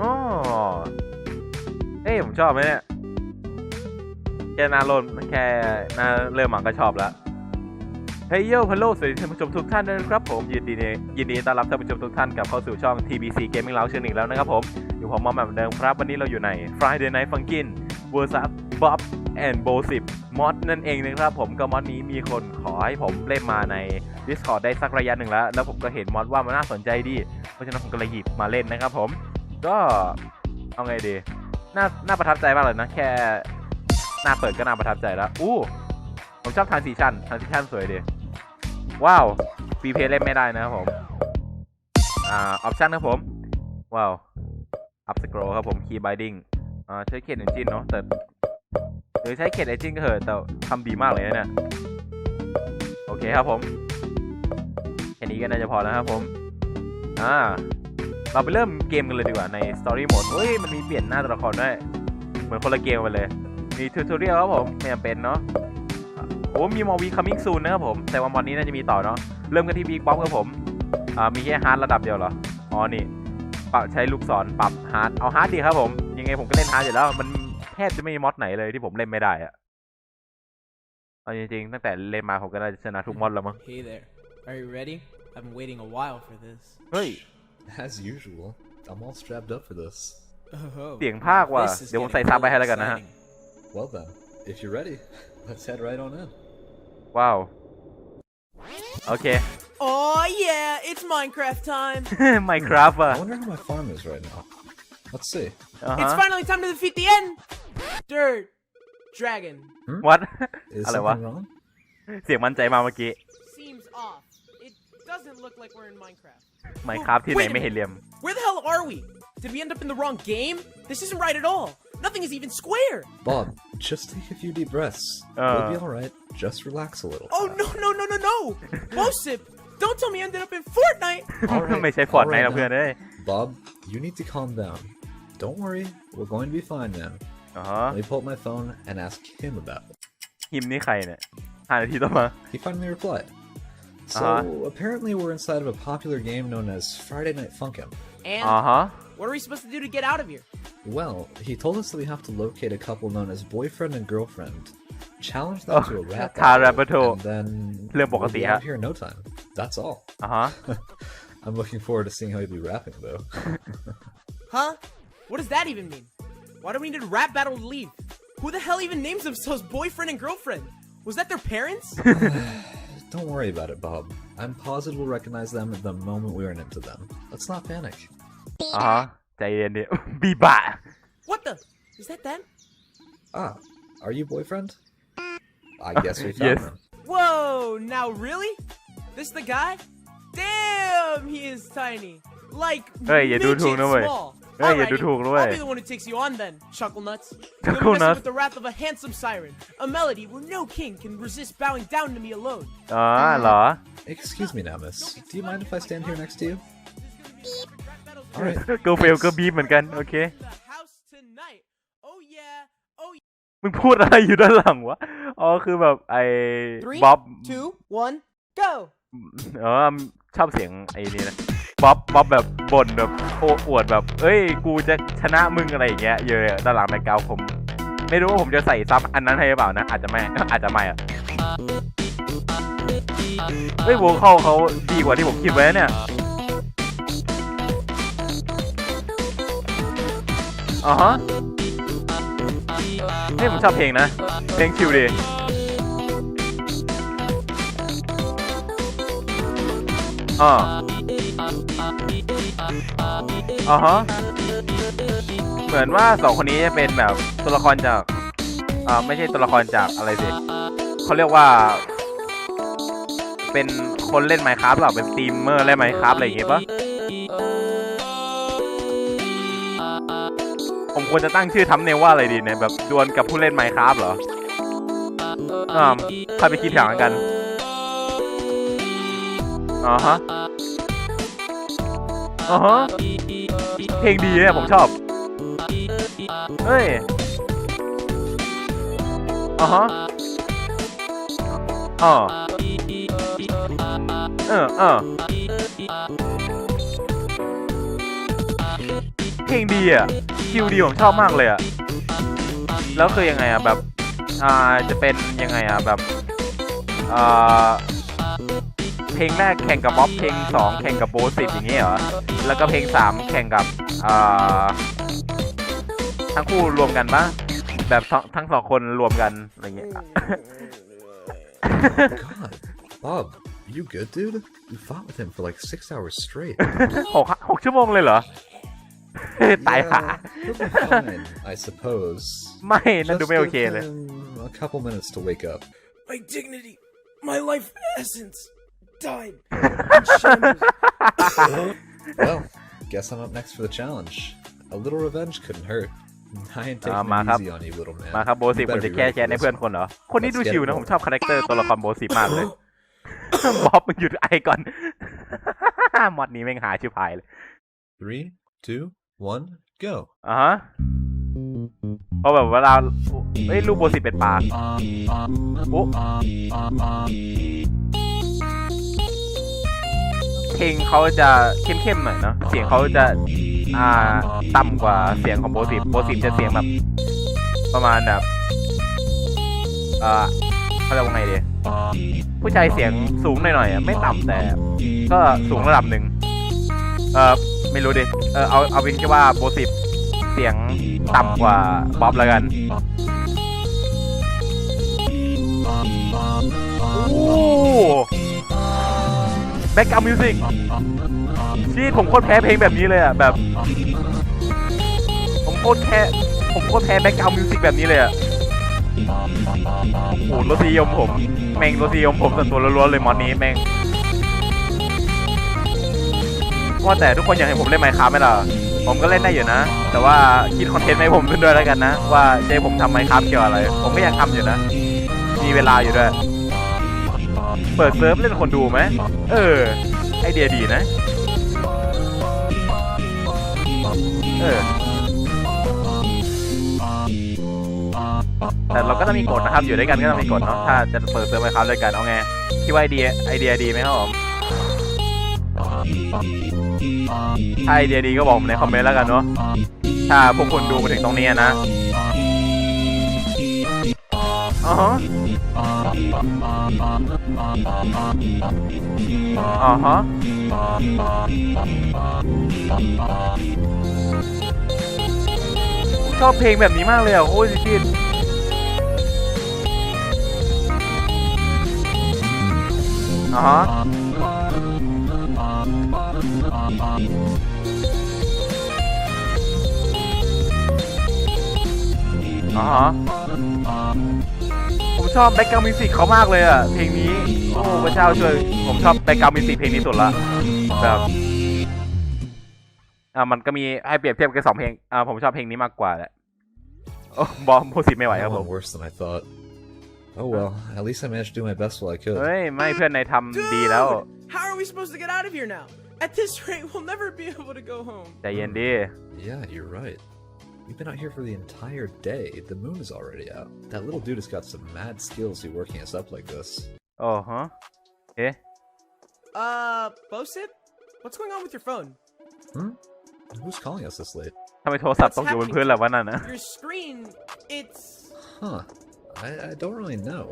อ๋อเอ้ยผมชอบไหมเนี่ย แค่นาโลนแค่นาเริ่มมาก็ชอบแล้วเฮ้ยโย่พัลโลสวัสดีท่านผู้ชมทุกท่านด้วยนะครับผมยินดียินดีต้อนรับท่านผู้ชมทุกท่านกลับเข้าสู่ช่อง TBC Gaming Lounge เช่นอีกแล้วนะครับผมอยู่ผมมอมแบบเหมือนเดิมครับ วันนี้เราอยู่ใน Friday Night Funkin' vs Bob and Bo 10มอดนั่นเองนะครับผมก็มอดนี้มีคนขอให้ผมเล่นมาใน Discord ได้สักระยะหนึ่งแล้ว แล้วผมก็เห็นมอดว่ามันน่าสนใจดี เพราะฉะนั้นผมก็เลยหยิบมาเล่นนะครับผม ก็เอาไงดี น่า น่าประทับใจมากเลยนะ แค่หน้าเปิดก็น่าประทับใจแล้ว อู้ ผมชอบทานซีชันทานซีชันสวยดี ว้าวฟรีเพย์เล่นไม่ได้นะครับผม อ่า ออปชันครับผม ว้าว อัพสครอครับผม คีย์บ i ดิ้งอ่า ใช้เขียนเอนจินเนาะ แต่หรือใช้เขียนเอนจินก็เถอะ แต่ทำดีมากเลยนะเนี่ย โอเคครับผม แค่นี้ก็น่าจะพอแล้วครับผม อ่า เราไปเริ่มเกมกันเลยดีกว่าใน Story Mode เฮ้ย มันมีเปลี่ยนหน้าตัวละครด้วย เหมือนคนละเกมไปเลย มีทูตอเรียลครับผมไม่จำเป็นเนาะอะโอ้มีมอวีคัมมิ่งซูนนะครับผม แต่ว่าวันนี้น่าจะมีต่อเนาะ เริ่มกันที่บิ๊กบ๊อบครับผม อ่า มีแค่ฮาร์ดระดับเดียวเหรอ อ๋อ นี่ปรับใช้ลูกศรปรับฮาร์ด เอาฮาร์ดดีครับผม ยังไงผมก็เล่นฮาร์ดอยู่แล้ว มันแทบจะไม่มีมอดไหนเลยที่ผมเล่นไม่ได้อะเอาจริงๆ ตั้งแต่เล่นมาผมก็น่าจะชนะทุกมอดแล้วมั้ง Hey there. Are you ready? I've been waiting a while for this. เฮ้ย As usual, I'm all strapped up for this. Oh, เสียงภาคว่ะ this is เดี๋ยวผม getting ใส่ซับไป really ให้แล้วกันนะฮะ exciting. Well then, if you're ready, let's head right on in. ว้าว โอเค Oh yeah, it's Minecraft time. Minecraft อ่ะ I wonder how my farm is right now. Let's see. อ่า It's ฮะ finally time to defeat the end. Dirt dragon วัด Is Hello, something wrong? เสียงมั่นใจมาเมื่อกี้ seems off. It doesn't look like we're in Minecraft. Minecraft ที่ไหน Wait a ไม่เห็นเหลี่ยม Where the hell are we? Did we end up in the wrong game? This isn't right at all. Nothing is even square. Bob, just take a few deep breaths. Uh. You'll be alright. Just relax a little. Oh no no no no no! Bosip, don't tell me I ended up in Fortnite. Alright, ไม่ใช่ฟอร์ดไน alright นะเพื่อน now. เอ้ย Bob, you need to calm down. Don't worry, we're going to be fine now. อ๋อฮะ Let me pull up my phone and ask him about it. ฮิมนี่ใครเนี่ยห้านาทีต่อมา He finally replied. So uh-huh. apparently we're inside of a popular game known as Friday Night Funkin'. And uh-huh. what are we supposed to do to get out of here? Well, he told us that we have to locate a couple known as boyfriend and girlfriend, challenge them to a rap battle, and then we'll be out here in no time. That's all. Uh huh. I'm looking forward to seeing how you'll be rapping though. huh? What does that even mean? Why do we need a rap battle to leave? Who the hell even names themselves boyfriend and girlfriend? Was that their parents? Don't worry about it, Bob. I'm positive we'll recognize them the moment we run into them. Let's not panic. Uh-huh. They in it. back. What the? Is that them? Ah, are you boyfriend? I guess we found yes. him. Whoa, now really? This the guy? Damn, he is tiny. Like, hey, midget small. เฮ้ยอย่าดู Alrighty, ถูกนะเว้ย I'll be the one who takes you on then, Chuckle Nuts. You'll be Chuckle messing Nuts. with the wrath of a handsome siren, a melody where no king can resist bowing down to me alone. อ๋อเหรอ Excuse me now, miss. Do you mind if I stand here next to you? Alright. ก็เฟลก็บีบเหมือนกัน โอเค The house tonight. Oh yeah. Oh มึงพูดอะไรอยู่ด้านหลังวะ อ๋อ คือแบบไอ้ Three, บ๊อบ two, one, go. เออชอบเสียงไอ้นี่นะ บ๊อบบ๊อบแบบบ่นแบบโอ้อวดแบบ เอ้ย กูจะชนะมึงอะไรอย่างเงี้ยเยอะด้านหลังแบ็คกาวผม ไม่รู้ว่าผมจะใส่ซับอันนั้นให้หรือเปล่านะ อาจจะไม่อาจจะไม่อะเฮ้ยโวคอลเขาดีกว่าที่ผมคิดไว้เนี่ยอ๋อฮะเฮ้ยผมชอบเพลงนะ เพลงชิวดีอ่า อ่าฮะเหมือนว่าสองคนนี้จะเป็นแบบตัวละครจากอ่าไม่ใช่ตัวละครจากอะไรสิเขาเรียกว่า เป็นคนเล่นไมค์ครับหรอเป็นสตรีมเมอร์เล่นไมค์ครับอะไรอย่างเงี้ยปะผมควรจะตั้งชื่อทำเนว่าอะไรดีเนี่ยแบบดวลกับผู้เล่นไมค์ครับเหรออ่าใครไปคิดอย่างกันอ่าฮะ อ่าฮะเพลงดีเนี่ยผมชอบ เฮ้ยอ่าฮะอ่าเออเออเพลงดีอะ คิวดีผมชอบมากเลยอะ แล้วคือยังไงอะแบบ อ่า จะเป็นยังไงอะแบบ อ่า เพลงแรกแข่งกับบ๊อบเพลงสองแข่งกับโบสิบอย่างงี้เหรอแล้วก็เพลงสามแข่งกับอ่าทั้งคู่รวมกันปะแบบทั้งทั้งสองคนรวมกันอะไรเงี้ย God, Bob, you good, dude? You fought with him for like six hours straight. หกหกชั่วโมงเลยเหรอ ตายหา Yeah, he'll be fine, I suppose. ไม่ นั่นดู Just ไม่โอ give เคเลย him a couple minutes to wake up. My dignity, my life essence died. in shambles. Well, guess I'm up next for the challenge. A little revenge couldn't hurt. I ain't taking อ่ามาครับ it easy on you, little man. มาครับโบสิบ You ผม better จะ be แก้ ready แค้น for ใน this เพื่อน one. คนเหรอ คนนี้ดู Let's get ชิว it นะ ผม rolling. ชอบคาแรคเตอร์ตัวละครโบสิบมากเลย บ๊อบมันหยุดไอก่อน มอดนี้แม่งหาชิบหายเลย Three, two, one, go. อ่าฮะเพราะแบบเวลาเฮ้ยรูปโบสิบเป็นปลาโอ้ เพลงเขาจะเข้มๆหน่อยเนาะเสียงเขาจะอ่าต่ำกว่าเสียงของโบสิบโบสิบจะเสียงแบบ ประมาณแบบเอ่อเขาเรียกว่าไงดีผู้ชายเสียงสูงหน่อยๆอะไม่ต่ำแต่ ก็สูงระดับหนึ่งเออไม่รู้ดิเออเอาเอาเป็นแค่ว่าโบสิบเสียงต่ำกว่าบ๊อบแล้วกันโอ้ แบ็กกราวมิวสิกชีผมโคตรแพ้เพลงแบบนี้เลยอะแบบ ผมโคตรแพ้ผมโคตรแพ้แบ็กกราวมิวสิกแบบนี้เลยอะโอ้โหรสนิยมผม แม่งรสนิยมผมส่วนตัวล้วนๆเลยมอนนี้แม่งว่าแต่ทุกคนอยากเห็นผมเล่นไมค์ค้าไหมล่ะ ผมก็เล่นได้อยู่นะ แต่ว่าคิดคอนเทนต์ให้ผมด้วยแล้วกันนะ ว่าจะผมทำไมค์ค้าเกี่ยวอะไร ผมก็อยากทำอยู่นะ มีเวลาอยู่ด้วย เปิดเซิร์ฟเล่นคนดูไหมเออ ไอเดียดีนะ เออ แต่เราก็ต้องมีกฎนะครับ อยู่ด้วยกันก็ต้องมีกฎเนาะ ถ้าจะเปิดเซิร์ฟไมค์ค้าด้วยกันเอาไงคิดว่าไอเดียไอเดียดีไหมครับผมถ้าไอเดียดีก็บอกผมในคอมเมนต์แล้วกันเนาะ ถ้าพวกคุณดูมาถึงตรงนี้นะ อ๋อฮะอ๋อฮะชอบเพลงแบบนี้มากเลยอะโอ้ยชิดอ๋อฮะอ๋อฮะผม ชอบแบ็กกราวด์มิวสิกเขามากเลยอะ เพลงนี้ โอ้พระเจ้าช่วย ผมชอบแบ็กกราวด์มิวสิกเพลงนี้สุดละแบบอ่ามันก็มีให้เปรียบเทียบกันสองเพลง อ่าผมชอบเพลงนี้มากกว่าแหละ โอ้บอมพูดสิไม่ไหวครับ That ผม one worse than I thought. Oh well, at least I managed to do my best while I could. เฮ้ย ไม่เพื่อนนายทำดีแล้ว Dude, how are we supposed to get out of here now? At this rate, we'll never be able to go home. ใจเย็นดี Yeah, you're right. We've been out here for the entire day. The moon is already out. That little dude has got some mad skills to working us up like this. โอ้ฮะเอ๊ะ Uh, Bosit? What's going on with your phone? Hmm? Who's calling us this late? ทำไมโทรศัพท์ต้องอยู่บนพื้นล่ะวะนั่นนะ Your screen, it's. Huh. I, I don't really know.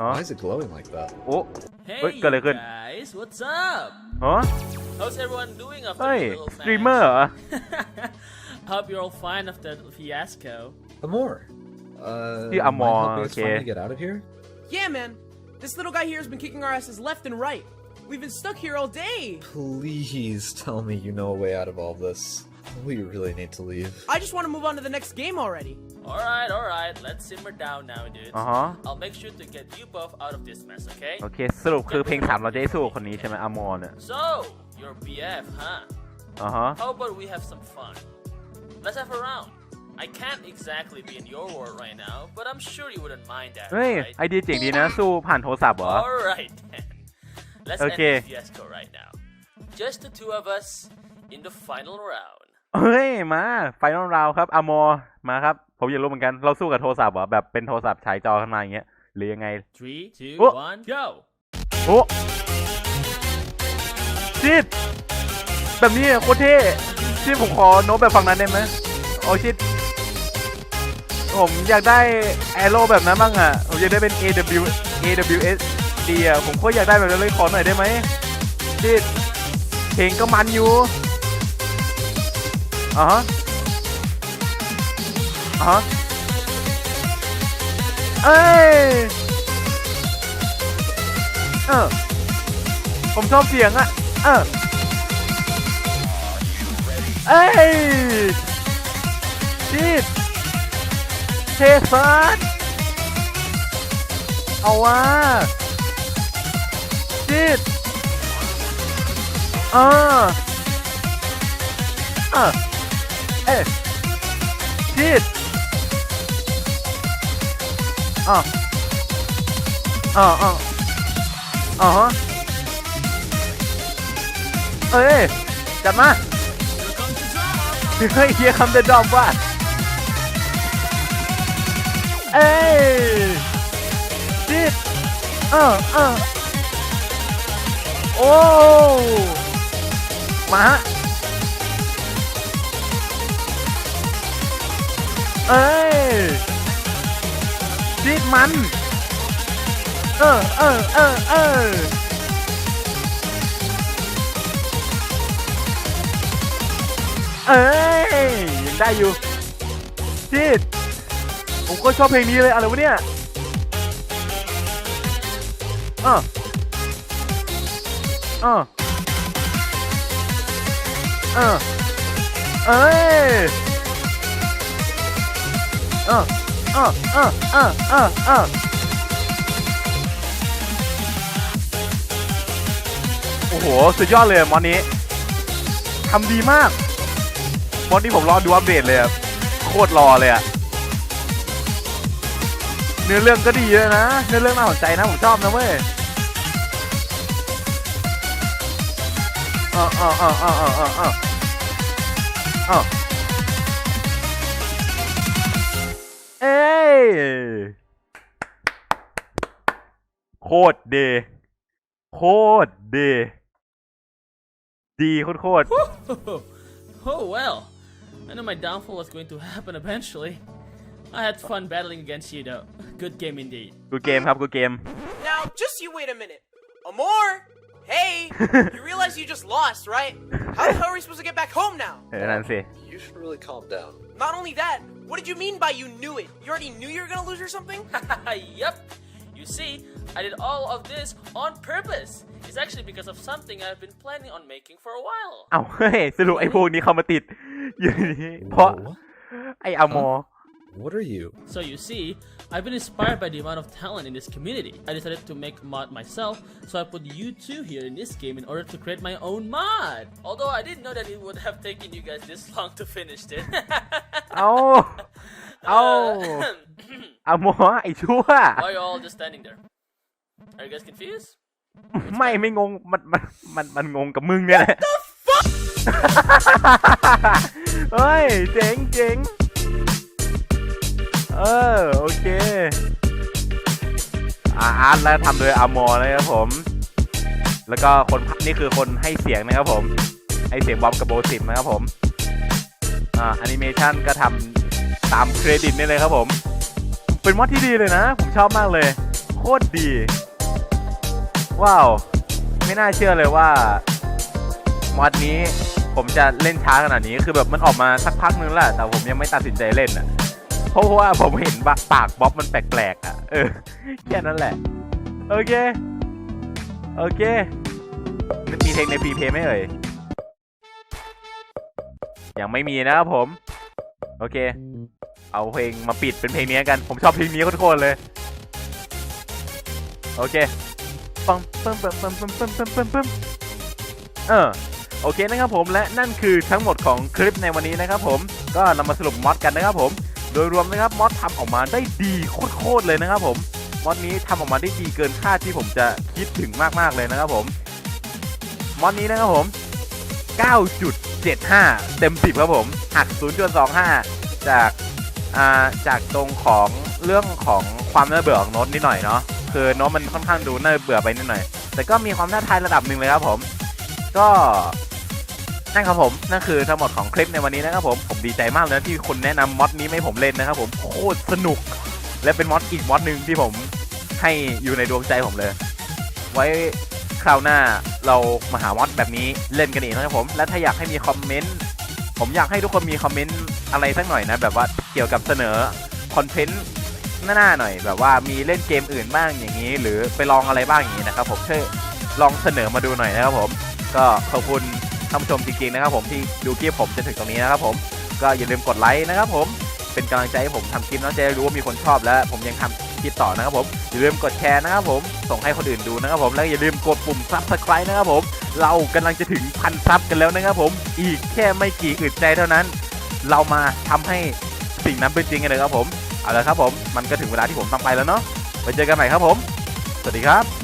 อ๋อ Why is it glowing like that? โอ้ Hey, Wait, got it, you good. guys, what's up? ฮะ How's everyone doing after เฮ้ย the little สตรีมเมอร์เหรอ Hope you're all fine after the fiasco. Amor. Uh, Yeah, mind Amor, helping us okay. finally get out of here? Yeah, man. This little guy here has been kicking our asses left and right. We've been stuck here all day. Please tell me you know a way out of all this. We really need to leave. I just want to move on to the next game already. Alright, alright, let's simmer down now, dudes. อ๋อฮะ I'll make sure to get you both out of this mess, okay? โอเค สรุปคือเพลงสามเราจะได้สู้กับคนนี้ใช่ไหมอามอนเนี่ย So, you're BF, huh? อ๋อฮะ How about we have some fun? Let's have a round. I can't exactly be in your world right now, but I'm sure you wouldn't mind that, เฮ้ย right? ไอเดียเจ๋งดีนะ สู้ผ่านโทรศัพท์เหรอ Alright then. Let's Okay. end this fiasco right now. Just the two of us in the final round. เฮ้ย มาไฟนอลราวครับอามอมาครับ ผมอยากรู้เหมือนกันเราสู้กับโทรศัพท์เหรอแบบเป็นโทรศัพท์ฉายจอขึ้นมาอย่างเงี้ยหรือยังไง Three, two, Oh. one, go! โอ้จิดแบบนี้อะโคตรเท่ ที่ผมขอโน้ตแบบฝั่งนั้นได้ไหมโอ้ชิดผมอยากได้แอโร่แบบนั้นบ้างอะ ผมอยากได้เป็น AW AWS D อะ ผมก็อยากได้แบบนั้นเลยขอหน่อยได้ไหมชิดเพลงก็มันอยู่อ่าฮะอ่าฮะเอ้ยเออผมชอบเสียงอะ เออ เอ้ยจีดเทสันเอาว่าจีดอ่าอ่าเอ้จีดอ่าอ่าอ่าอ่าฮะเอ้ยจัดมา เฮ้ยเฮียคำเดดดอมว่ะเอ้ยจิตเออเออโอ้ มาเอ้ยจิตมัน เออเออเออเออ เอ้ยยังได้อยู่จีดผมก็ชอบเพลงนี้เลยอะไรวะเนี่ยอะอะอะเอ้ยอะอะอะอะอะอะโอ้โห สุดยอดเลยมอนนี้ทำดีมาก มอนที่ผมรอดูอัปเดตเลยอะโคตรรอเลยอะเนื้อเรื่องก็ดีเยอะนะ เนื้อเรื่องน่าสนใจนะผมชอบนะเว้ยอ่าอ้าอ้าอ้าอ้าอ้าอ้าเอ้ยโคตรดีโคตรดีดีโคตรโคตร oh well I knew my downfall was going to happen eventually. I had fun battling against you though. Good game indeed. Good game, have a good game. Now, just you wait a minute. Amor! Hey! you realize you just lost, right? How the hell are we supposed to get back home now? Hey, Nancy. You should really calm down. Not only that, what did you mean by you knew it? You already knew you were gonna lose or something? yep. You see, I did all of this on purpose. It's actually because of something I've been planning on making for a while. เอ้าเฮ้ยสรุปไอ้พวกนี้เขามาติด อยู่นี่เพราะ What? ไอ้อมอ What are you? So you see, I've been inspired by the amount of talent in this community. I decided to make a mod myself, so I put you two here in this game in order to create my own mod. Although I didn't know that it would have taken you guys this long to finish it. เอาเอา อมอไอ้ชั่ว Why are you all just standing there? Are you guys confused? ไม่ไม่งงมันมันมันมันงงกับมึงเนี่ยแหละเฮ้ยเจ๋งเจ๋งเออโอเคอาอาร์ตแล้วทำโดยอามอนะครับผม แล้วก็คนนี่คือคนให้เสียงนะครับผมให้เสียงบ๊อบกับโบสิมนะครับผมอ่าแอนิเมชันก็ทำตามเครดิตนี่เลยครับผม เป็นมอดที่ดีเลยนะ ผมชอบมากเลย โคตรดี ว้าว ไม่น่าเชื่อเลยว่ามอดนี้ผมจะเล่นช้าขนาดนี้คือแบบมันออกมาสักพักนึงแล้วแต่ผมยังไม่ตัดสินใจเล่นอะ เพราะว่าผมเห็นปากปากบ๊อบมันแปลกๆอะ เออแค่นั้นแหละ โอเค โอเค มีเพลงในพรีเพย์ไหมเอ่ย ยังไม่มีนะครับผม โอเค เอาเพลงมาปิดเป็นเพลงนี้กัน ผมชอบเพลงนี้โคตรๆเลย โอเคปังปังปังปังปังปังปังปังปังเออโอเคนะครับผมและนั่นคือทั้งหมดของคลิปในวันนี้นะครับผมก็นำมาสรุปมอดกันนะครับผมโดยรวมนะครับมอดทำออกมาได้ดีโคตรๆเลยนะครับผมมอดนี้ทำออกมาได้ดีเกินคาดที่ผมจะคิดถึงมากๆเลยนะครับผมมอดนี้นะครับผม 9.75 เต็ม 10 ครับผม หัก 0.25 จากอ่า จากตรงของเรื่องของความน่าเบื่อของโน้ตนิดหน่อยเนาะคือโน้ตมันค่อนข้างดูน่าเบื่อไปนิดหน่อย แต่ก็มีความน่าทายระดับหนึ่งเลยครับผม ก็นั่นครับผมนั่นคือทั้งหมดของคลิปในวันนี้นะครับผมผมดีใจมากเลยที่คนแนะนำมอดนี้ให้ผมเล่นนะครับผมโคตรสนุก และเป็นมอดอีกมอดหนึ่งที่ผมให้อยู่ในดวงใจผมเลย ไว้คราวหน้าเรามาหามอดแบบนี้เล่นกันอีกนะครับผม และถ้าอยากให้มีคอมเมนต์ผมอยากให้ทุกคนมีคอมเมนต์ อะไรสักหน่อยนะ แบบว่าเกี่ยวกับเสนอคอนเทนต์หน้าหน่อย แบบว่ามีเล่นเกมอื่นบ้างอย่างนี้ หรือไปลองอะไรบ้างอย่างนี้นะครับผมช่วยลองเสนอมาดูหน่อยนะครับผม ก็ขอบคุณท่านผู้ชมจริงๆนะครับผมที่ดูคลิปผมจนถึงตรงนี้นะครับผมก็อย่าลืมกดไลค์นะครับผมเป็นกำลังใจให้ผมทำคลิปแล้วจะได้รู้ว่ามีคนชอบและผมยังทำคลิปต่อนะครับผมอย่าลืมกดแชร์นะครับผมส่งให้คนอื่นดูนะครับผมแล้วอย่าลืมกดปุ่มซับสไครต์นะครับผมเรากำลังจะถึงพันซับกันแล้วนะครับผม อีกแค่ไม่กี่อึดใจเท่านั้น เรามาทำให้สิ่งนั้นเป็นจริงกันเลยครับผม เอาละครับผม มันก็ถึงเวลาที่ผมต้องไปแล้วเนาะ ไปเจอกันใหม่ครับผม สวัสดีครับ